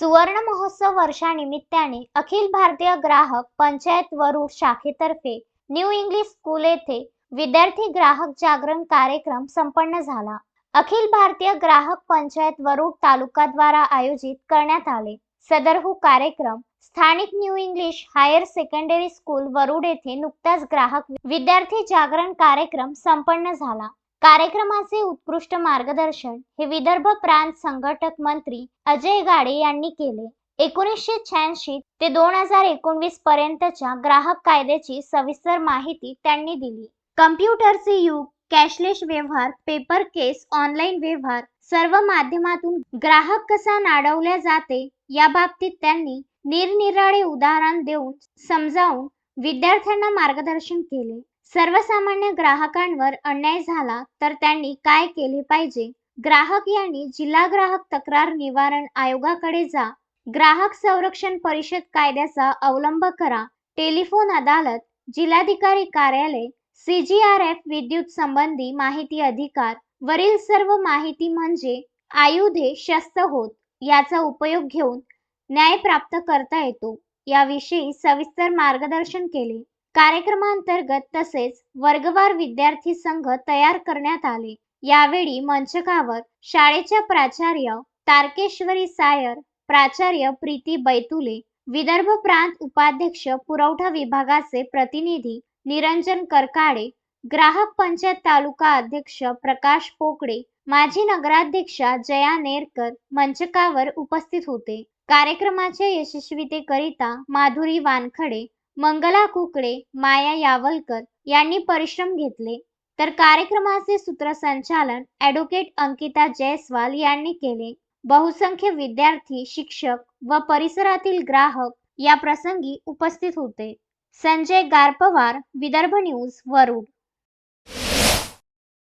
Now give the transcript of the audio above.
सुवर्ण महोत्सव वर्षानिमित्ताने अखिल भारतीय ग्राहक पंचायत वरुड शाखेतर्फे न्यू इंग्लिश स्कूल येथे विद्यार्थी ग्राहक जागरण कार्यक्रम संपन्न झाला. अखिल भारतीय ग्राहक पंचायत वरुड तालुकाद्वारा आयोजित करण्यात आले. सदरहू हो कार्यक्रम स्थानिक new English higher secondary school Warud येथे नुकताच ग्राहक विद्यार्थी जागरण कार्यक्रम संपन्न झाला. कार्यक्रमाचे उत्कृष्ट मार्गदर्शन हे विदर्भ प्रांत संघटक मंत्री अजय गाडे यांनी केले. एकोणीसशे शहाऐंशी ते दोन हजार एकोणवीस पर्यंतच्या ग्राहक कायद्याची सविस्तर माहिती त्यांनी दिली. कम्प्युटरचे युग कॅशलेस व्यवहार पेपर केस ऑनलाईन व्यवहार सर्व माध्यमातून ग्राहक कसा नाडवल्या जाते या बाबतीत त्यांनी निरनिराळे उदाहरण देऊन समजावून विद्यार्थ्यांना मार्गदर्शन केले. सर्वसामान्य ग्राहकांवर अन्याय झाला तर त्यांनी काय केले पाहिजे? ग्राहक यांनी जिल्हा ग्राहक तक्रार निवारण आयोगाकडे जा. ग्राहक संरक्षण परिषद कायद्याचा अवलंब करा. टेलिफोन अदालत जिल्हाधिकारी कार्यालय सीजीआरएफ विद्युत संबंधी माहिती अधिकार वरील सर्व माहिती म्हणजे आयुधे शस्त्र होत याचा उपयोग घेऊन न्याय प्राप्त करता येतो. याविषयी सविस्तर मार्गदर्शन केले. कार्यक्रमांतर्गत तसेच वर्गवार विद्यार्थी संघ तयार करण्यात आले. यावेळी मंचकावर शाळेच्या प्राचार्य तारकेश्वरी सायर प्राचार्य प्रीती बैतुले विदर्भ प्रांत उपाध्यक्ष पुरवठा विभागाचे प्रतिनिधी निरंजन करकाडे ग्राहक पंचायत तालुका अध्यक्ष प्रकाश पोकळे माजी नगराध्यक्षा जया नेरकर मंचकावर उपस्थित होते. कार्यक्रमाच्या यशस्वीतेकरिता माधुरी वानखडे मंगला कुकडे माया यावलकर यांनी परिश्रम घेतले. तर कार्यक्रमाचे सूत्रसंचालन ॲडव्होकेट अंकिता जयस्वाल यांनी केले. बहुसंख्य विद्यार्थी शिक्षक व परिसरातील ग्राहक या प्रसंगी उपस्थित होते. संजय गारपवार विदर्भ न्यूज वरुड.